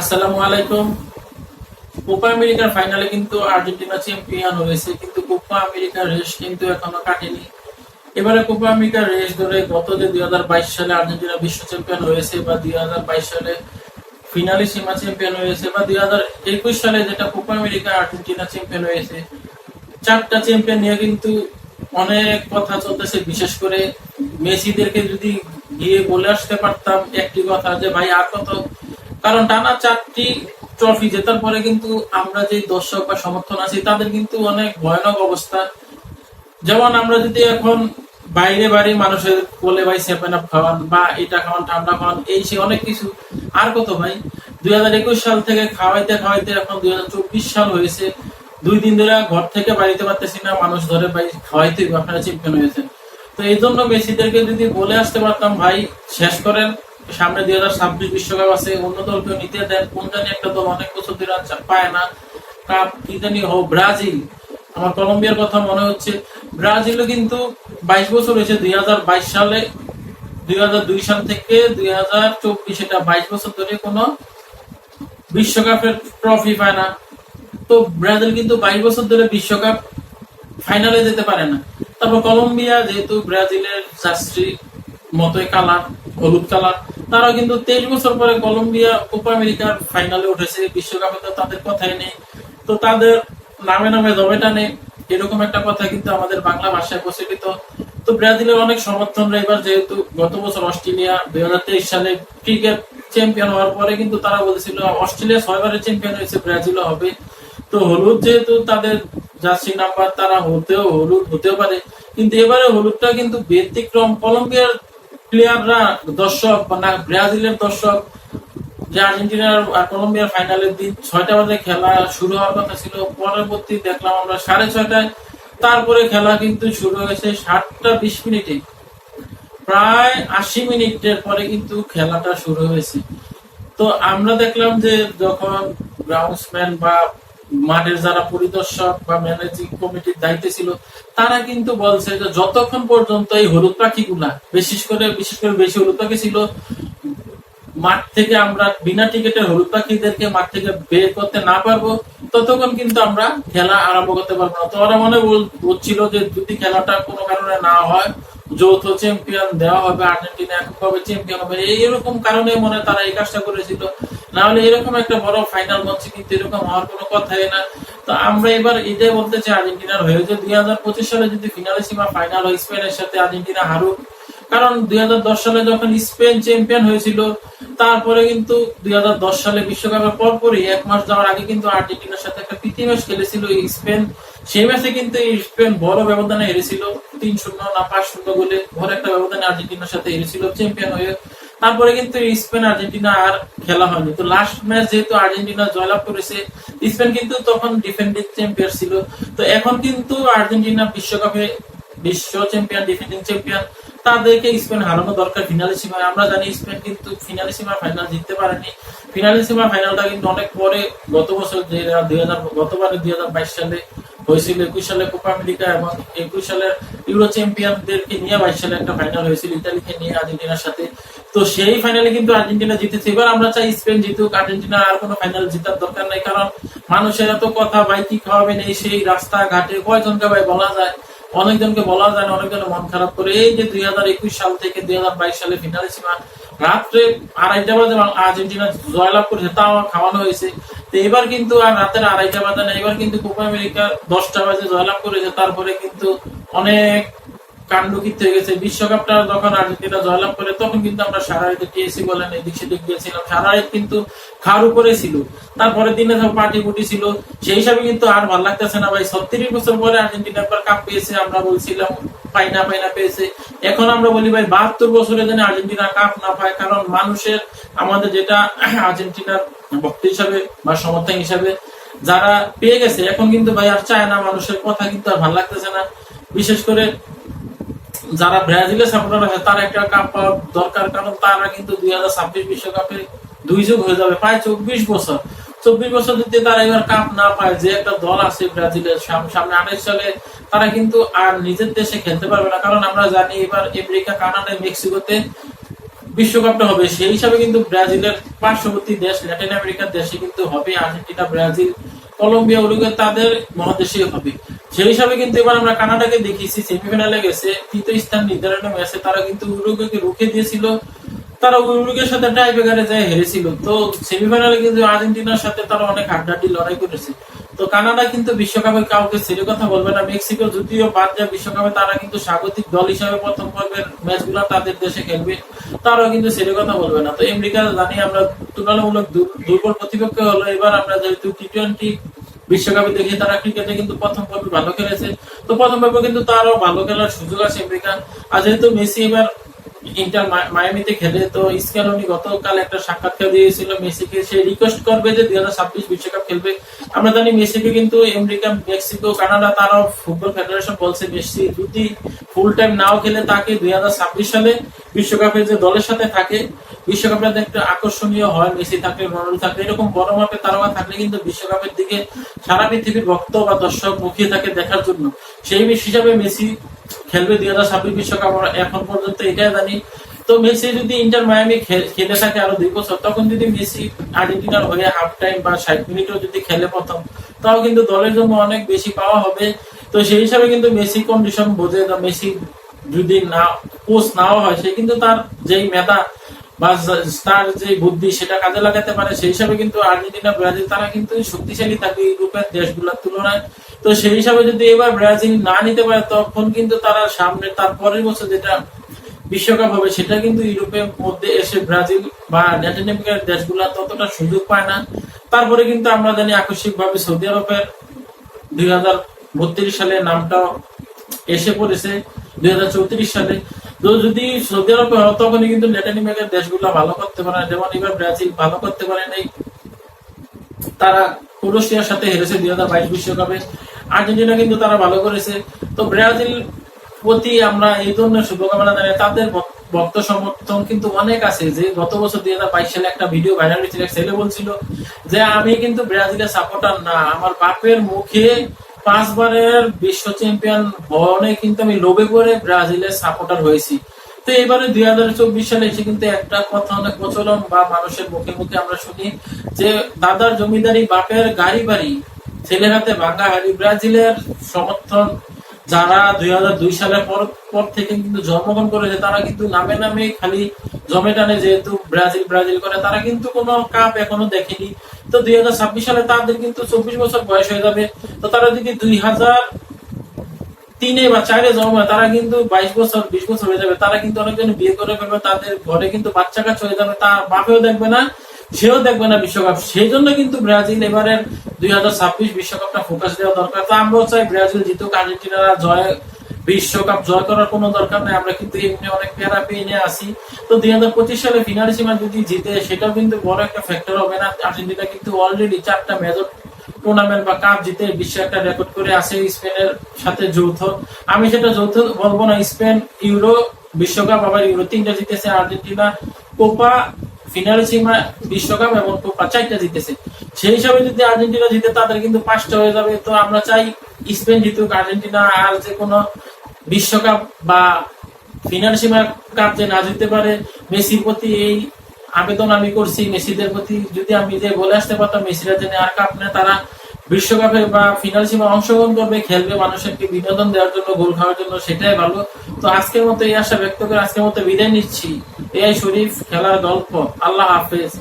আসসালামু আলাইকুম। কোপা আমেরিকার ফাইনালে কিন্তু আর্জেন্টিনা চ্যাম্পিয়ন হয়েছে, কিন্তু কোপা আমেরিকার রেস কিন্তু এখনও কাটেনি। এবারে কোপা আমেরিকার রেস ধরে গত যে দুই সালে আর্জেন্টিনা বিশ্ব চ্যাম্পিয়ন হয়েছে বা দুই সালে ফিনালে সীমা চ্যাম্পিয়ন হয়েছে বা দুই সালে যেটা কোপা আমেরিকা আর্জেন্টিনা চ্যাম্পিয়ন হয়েছে, চারটা চ্যাম্পিয়ন নিয়ে কিন্তু অনেক কথা চলতেছে। বিশেষ করে মেসিদেরকে যদি গিয়ে বলে আসতে পারতাম একটি কথা যে, ভাই, আর কত কারণ টানা চারটি ট্রফি জেতার পরে কিন্তু আমরা যে দর্শক বা সমর্থন আছি, তাদের কিন্তু অনেক ভয়ানক অবস্থা। যেমন আমরা যদি এখন বাইরে বাড়ি মানুষের বলে, ভাই সেভেন আপ খাওয়ান বা এটা খাওয়ান, ঠান্ডা খাওয়ান, এই সে অনেক কিছু। আর কত ভাই? দুই হাজার একুশ সাল থেকে খাওয়াইতে খাওয়াইতে এখন দুই হাজার চব্বিশ সাল হয়েছে। দুই দিন ধরে ঘর থেকে বাড়িতে পারতেছি না, মানুষ ধরে ভাই খাওয়াইতে আপনারা চ্যাম্পিয়ন তো এই জন্য মেসিদেরকে যদি বলে আসতে পারতাম, ভাই, শেষ করেন। সামনে দুই হাজার ছাব্বিশ বিশ্বকাপ আছে, অন্য দলকেও নিতে দেন, কোন জানি একটা দল অনেক বছর ধরে আর পায় না। কাপ কি জানি হোক ব্রাজিল। আমার কলম্বিয়ার কথা মনে হচ্ছে, ব্রাজিলও কিন্তু বাইশ বছর হয়েছে, দুই হাজার বাইশ সালে, দুই হাজার দুই সাল থেকে দুই হাজার চব্বিশ, এটা বাইশ বছর ধরে কোনো বিশ্বকাপের ট্রফি পায় না। তো ব্রাজিল কিন্তু বাইশ বছর ধরে বিশ্বকাপ ফাইনালে যেতে পারে না। তারপর কলম্বিয়া যেহেতু ব্রাজিলের জার্সি মতোই কালার, হলুদ কালার। তারাও কিন্তু তেইশ বছর পরে কলম্বিয়া কোপা আমেরিকার ফাইনালে উঠেছে। বিশ্বকাপে তো তাদের কথাই নেই। তো তাদের নামে নামে জমেটা নেই। এরকম একটা কথা কিন্তু আমাদের বাংলা ভাষায় প্রচলিত। তো ব্রাজিলের অনেক সমর্থনরা এবার যেহেতু গত বছর অস্ট্রেলিয়া দুই হাজার তেইশ সালে ক্রিকেট চ্যাম্পিয়ন হওয়ার পরে কিন্তু তারা বলেছিল, অস্ট্রেলিয়া ছয়বারের চ্যাম্পিয়ন হয়েছে, ব্রাজিলও হবে। তো হলুদ যেহেতু তাদের জার্সি নাম্বার, তারা হতেও হলুদ হতেও পারে। কিন্তু এবারে হলুদটা কিন্তু ব্যতিক্রম। কলম্বিয়ার দর্শক না, ব্রাজিলের দর্শক, যে আর্জেন্টিনার আর কলম্বিয়ার ফাইনালের দিন ছয়টা বাজে খেলা শুরু হওয়ার কথা ছিল, পরবর্তী দেখলাম আমরা সাড়ে ছয়টায়। তারপরে খেলা কিন্তু শুরু হয়েছে সাতটা বিশ মিনিটে। প্রায় আশি মিনিটের পরে কিন্তু খেলাটা শুরু হয়েছে। তো আমরা দেখলাম যে যখন গ্রাউন্ডসম্যান বা মাঠের যারা পরিদর্শক বা ম্যানেজিং কমিটির দায়িত্বে ছিল, তারা কিন্তু বলছে যে যতক্ষণ পর্যন্ত এই হলুদ পাখিগুলা বিশেষ করে বিশেষ করে বেশি হলুদ পাখি ছিল, মাঠ থেকে আমরা বিনা টিকিটের হলুদ পাখিদেরকে মাঠ থেকে বের করতে না পারব, ততক্ষণ কিন্তু আমরা খেলা আরম্ভ করতে পারব না। তো ওরা মনে বলছিল যে যদি খেলাটা কোনো কারণে না হয়, যৌথ চ্যাম্পিয়ন দেওয়া হবে, আর্জেন্টিনা এককভাবে চ্যাম্পিয়ন হবে এইরকম কারণে মনে তারা এই কাজটা করেছিল। না হলে এরকম একটা বড় ফাইনাল মঞ্চে কিন্তু এরকম হওয়ার কোনো কথাই না। তো আমরা এবার এটাই বলতে চাই আর্জেন্টিনার হয়ে যে দুই হাজার পঁচিশ সালে যদি ফিনালে সীমা ফাইনাল হয়, স্পেনের সাথে আর্জেন্টিনা হারুক। কারণ দুই সালে যখন স্পেন চ্যাম্পিয়ন হয়েছিল, তারপরে কিন্তু দুই হাজার দশ সালে বিশ্বকাপের পরপরই এক মাস যাওয়ার আগে কিন্তু আর্জেন্টিনার সাথে একটা প্রীতি ম্যাচ খেলেছিল স্পেন। সেই ম্যাচে কিন্তু স্পেন বড় ব্যবধানে হেরেছিল, তিন শূন্য না পাঁচ শূন্য বলে বড় একটা ব্যবধানে আর্জেন্টিনার সাথে হেরেছিল চ্যাম্পিয়ন হয়ে। তারপরে কিন্তু স্পেন আর্জেন্টিনা আর খেলা হয়নি। তো লাস্ট ম্যাচ যেহেতু আর্জেন্টিনা জয়লাভ করেছে, স্পেন কিন্তু তখন ডিফেন্ডিং চ্যাম্পিয়ন ছিল। তো এখন কিন্তু আর্জেন্টিনা বিশ্বকাপে বিশ্ব চ্যাম্পিয়ন ডিফেন্ডিং চ্যাম্পিয়ন তাদেরকে স্পেন হারানো দরকার ফিনালে সীমায়। আমরা জানি স্পেন কিন্তু ফিনালে সীমা ফাইনাল জিততে পারেনি। ফিনালে সীমা ফাইনালটা কিন্তু অনেক পরে গত বছর দুই হাজার গতবারে দুই হাজার বাইশ সালে হয়েছিল, একুশ সালে কোপা আমেরিকা এবং একুশ সালের ইউরো চ্যাম্পিয়নদেরকে নিয়ে বাইশ সালে একটা ফাইনাল হয়েছিল ইতালিকে নিয়ে আর্জেন্টিনার সাথে। তো সেই ফাইনালে কিন্তু আর্জেন্টিনা জিতেছে। এবার আমরা চাই স্পেন জিতুক, আর্জেন্টিনা আর কোনো ফাইনাল জেতার দরকার নাই, কারণ মানুষের এত কথা, ভাই কি খাওয়াবেন এই সেই রাস্তা ঘাটে কয়জনকে ভাই বলা যায়? অনেকজনকে বলা যায় না মন খারাপ করে। এই যে দুই হাজার একুশ সাল থেকে দুই হাজার বাইশ সালে ফিনালে সীমা রাত্রে আড়াইটা বাজে আর্জেন্টিনা জয়লাভ করেছে, তাও খাওয়ানো হয়েছে। তো এবার কিন্তু আর রাতের আড়াইটা বাজে না, এবার কিন্তু কোপা আমেরিকা দশটা বাজে জয়লাভ করেছে, তারপরে কিন্তু অনেক কাণ্ডকীর্ত হয়ে গেছে। বিশ্বকাপটা যখন আর্জেন্টিনা জয়লাভ করে, তখন কিন্তু আমরা সারা রাতে টিএসি বলেন, এদিক সেদিক গিয়েছিলাম। সারা রাত কিন্তু খাওয়ার উপরে ছিল। তারপরের দিনে সব পার্টি পুটি ছিল। সেই হিসাবে কিন্তু আর ভালো লাগতেছে না ভাই। ছত্রিশ বছর পরে আর্জেন্টিনা একবার কাপ পেয়েছে, আমরা বলছিলাম, পাই না পাই না, পেয়েছে। এখন আমরা বলি ভাই, বাহাত্তর বছরে যেন আর্জেন্টিনা কাপ না পায়। কারণ মানুষের, আমাদের যেটা আর্জেন্টিনার ভক্ত হিসাবে বা সমর্থক হিসাবে যারা পেয়ে গেছে, এখন কিন্তু ভাই আর চায় না। মানুষের কথা কিন্তু আর ভালো লাগতেছে না। বিশেষ করে যারা ব্রাজিলের সাপোর্টার আছে, তার একটা কাপ পাওয়ার দরকার, কারণ তারা কিন্তু দুই হাজার ছাব্বিশ বিশ্বকাপে দুই যুগ হয়ে যাবে, প্রায় চব্বিশ বছর। চব্বিশ বছর যদি তারা এবার কাপ না পায়, যে একটা দল আছে ব্রাজিলের সামনে আঠাইশ সালে, তারা কিন্তু আর নিজের দেশে খেলতে পারবে না, কারণ আমরা জানি এবার আমেরিকা, কানাডা, মেক্সিকোতে বিশ্বকাপটা হবে। সেই হিসাবে কিন্তু ব্রাজিলের পার্শ্ববর্তী দেশ, ল্যাটিন আমেরিকার দেশে কিন্তু হবে আর্জেন্টিনা ব্রাজিল কলম্বিয়া, উরুগুয়ে তাদের মহাদেশীয় হবে সেই হিসাবে কিন্তু এবার আমরা কানাডাকে দেখিয়েছি, সেমিফাইনালে গেছে, তৃতীয় স্থান নির্ধারণের ম্যাচে তারা কিন্তু উরুগুয়েকে রুখে দিয়েছিল। তারা উরুগুয়ের সাথে টাই ব্রেকারে যায়, হেরেছিল। তো সেমিফাইনালে কিন্তু আর্জেন্টিনার সাথে তারা অনেক হাড্ডাহাড্ডি লড়াই করেছে। তো কানাডা কিন্তু বিশ্বকাপে কাউকে ছেড়ে কথা বলবে না। মেক্সিকো যদিও বাদ যায় বিশ্বকাপে তারা কিন্তু স্বাগতিক দল হিসাবে প্রথম পর্বের ম্যাচগুলো তাদের দেশে খেলবে। তারাও কিন্তু ছেড়ে কথা বলবে না। তো আমেরিকা জানি আমরা তুলনামূলক দুর্বল প্রতিপক্ষ হলো। এবার আমরা যেহেতু টি টোয়েন্টি বিশ্বকাপে দেখি, তারা ক্রিকেটে কিন্তু প্রথম পর্বে ভালো খেলেছে। তো প্রথম পর্বে কিন্তু তারও ভালো খেলার সুযোগ আছে আমেরিকা। আর যেহেতু মেসি এবার ইন্টার মায়ামিতে খেলে, তো স্ক্যালোনি গতকাল একটা সাক্ষাৎকার দিয়েছিল মেসিকে। সে রিকোয়েস্ট করবে যে দুই হাজার ছাব্বিশ বিশ্বকাপ খেলবে। আমরা জানি মেসিকে কিন্তু আমেরিকা মেক্সিকো, কানাডা তারাও ফুটবল ফেডারেশন বলছে, মেসি যদি ফুল টাইম নাও খেলে তাকে দুই হাজার ছাব্বিশ সালে বিশ্বকাপে যে দলের সাথে থাকে বিশ্বকাপে একটু আকর্ষণীয় হয়, মেসি থাকলে রোনাল্ডো থাকলে, এরকম বড় মাপের তারকা থাকলে কিন্তু বিশ্বকাপের দিকে সারা পৃথিবীর ভক্ত বা দর্শক মুখিয়ে থাকে দেখার জন্য। সেই হিসাবে মেসি খেলবে দুই হাজার ছাব্বিশ বিশ্বকাপ এখন পর্যন্ত এটাই জানি। তো মেসি যদি ইন্টার মায়ামি খেলে থাকে আরও দুই বছর, তখন যদি মেসি আর্জেন্টিনার হয়ে হাফ টাইম বা ষাট মিনিটও যদি খেলে প্রথম, তাও কিন্তু দলের জন্য অনেক বেশি পাওয়া হবে। তো সেই হিসাবে কিন্তু মেসি কন্ডিশন বোঝে মেসি যদি না কোচ নাও হয়, সে কিন্তু তার যেই মেধা বা তার যে বুদ্ধি সেটা কাজে লাগাতে পারে, সেই হিসাবে কিন্তু আর্জেন্টিনা, ব্রাজিল, তারা কিন্তু শক্তিশালী থাকে ইউরোপের দেশগুলোর তুলনায়। তো সেই হিসাবে যদি এবার ব্রাজিল না নিতে পারে, তখন কিন্তু তারা সামনে, তার পরের বছর যেটা বিশ্বকাপ হবে, সেটা কিন্তু ইউরোপের মধ্যে এসে ব্রাজিল বা ল্যাটিন আমেরিকার দেশগুলো ততটা সুযোগ পায় না। তারপরে কিন্তু আমরা জানি আকস্মিক ভাবে সৌদি আরবের দুই হাজার বত্রিশ সালে নামটা এসে পড়েছে। দুই হাজার চৌত্রিশ সালে। তো যদি সৌদি আরবে তখনই কিন্তু দেশগুলো ভালো করতে পারে যেমন এবার ব্রাজিল ভালো করতে পারে নাই। তারা ক্রোয়েশিয়ার সাথে হেরেছে দুই হাজার বাইশ বিশ্বকাপে। আর্জেন্টিনা কিন্তু তারা ভালো করেছে। তো ব্রাজিল প্রতি আমরা এই ধরনের শুভকামনা জানাই। তাদের ভক্ত সমর্থন কিন্তু অনেক আছে। যে গত বছর দুই হাজার বাইশ সালে একটা ভিডিও ভাইরাল হয়েছিল ছেলে বলছিল যে, আমি কিন্তু ব্রাজিলের সাপোর্টার না। আমার বাপের মুখে পাঁচবারের বিশ্ব চ্যাম্পিয়ন হনে কিন্তু আমি লোভে করে ব্রাজিলের সাপোর্টার হয়েছি। তো এবারে দুই হাজার চব্বিশ সালে এসে কিন্তু একটা কথা অনেক প্রচলন বা মানুষের মুখে মুখে আমরা শুনি যে দাদার জমিদারি বাপের গাড়ি বাড়ি, ছেলের হাতে ভাঙ্গা হাড়ি ব্রাজিলের সমর্থন যারা দুই হাজার দুই সালের পর পর থেকে কিন্তু জন্মগ্রহণ করেছে তারা কিন্তু নামে নামে খালি জমে টানে যেহেতু ব্রাজিল ব্রাজিল করে তারা কিন্তু কোনো কাপ এখনও দেখেনি। তো দুই হাজার ছাব্বিশ সালে তাদের কিন্তু চব্বিশ বছর বয়স হয়ে যাবে। তো তারা যদি দুই হাজার তিনে বা চারে জন্ম হয়, তারা কিন্তু বাইশ বছর বিশ বছর হয়ে যাবে। তারা কিন্তু অনেকজন বিয়ে করে ফেলবে তাদের ঘরে কিন্তু বাচ্চা কাচ্চা হয়ে যাবে তার বাপেও দেখবে না। সেও দেখবে না বিশ্বকাপ। সেই জন্য কিন্তু ব্রাজিল এবারের দুই হাজার ছাব্বিশ বিশ্বকাপটা ফোকাস দেওয়া দরকার। তো আমরাও চাই ব্রাজিল জিতুক, আর্জেন্টিনারা জয়, বিশ্বকাপ জয় করার কোনো দরকার নেই। আমরা কিন্তু এমনি অনেক প্যারা পেয়ে নিয়ে আসি। তো দুই হাজার পঁচিশ সালে ফিনালি সীমা যদি জিতে, সেটাও কিন্তু বড় একটা ফ্যাক্টর হবে না। আর্জেন্টিনা কিন্তু অলরেডি চারটা মেজর টুর্নামেন্ট বা কাপ জিতে বিশ্ব একটা রেকর্ড করে আছে স্পেনের সাথে যৌথ। আমি সেটা যৌথ বলব না, স্পেন, ইউরো, বিশ্বকাপ, আবার ইউরো। তিনটা জিতেছে আর্জেন্টিনা, কোপা ফিনাল বিশ্বকাপ এবং কোপা চারটা জিতেছে। সেই হিসাবে যদি আর্জেন্টিনা জিতে, তাদের কিন্তু পাঁচটা হয়ে যাবে। তো আমরা চাই স্পেন জিতুক, আর্জেন্টিনা আর যে কোনো বিশ্বকাপ বা ফিনাল সীমা কাপ যে না পারে, মেসির প্রতি এই আবেদন আমি করছি। মেসিদের প্রতি যদি আমি যে বলে আসতে পারতাম, মেসিরা যেন আর কাপ নেয় তারা বিশ্বকাপে বা ফিনাল সীমা অংশগ্রহণ করবে, খেলবে মানুষকে বিনোদন দেওয়ার জন্য, গোল খাওয়ার জন্য, সেটাই ভালো। তো আজকের মতো এই আশা ব্যক্ত করে আজকের মতো বিদায় নিচ্ছি। এআই শরীফ খেলার গল্প। আল্লাহ হাফেজ।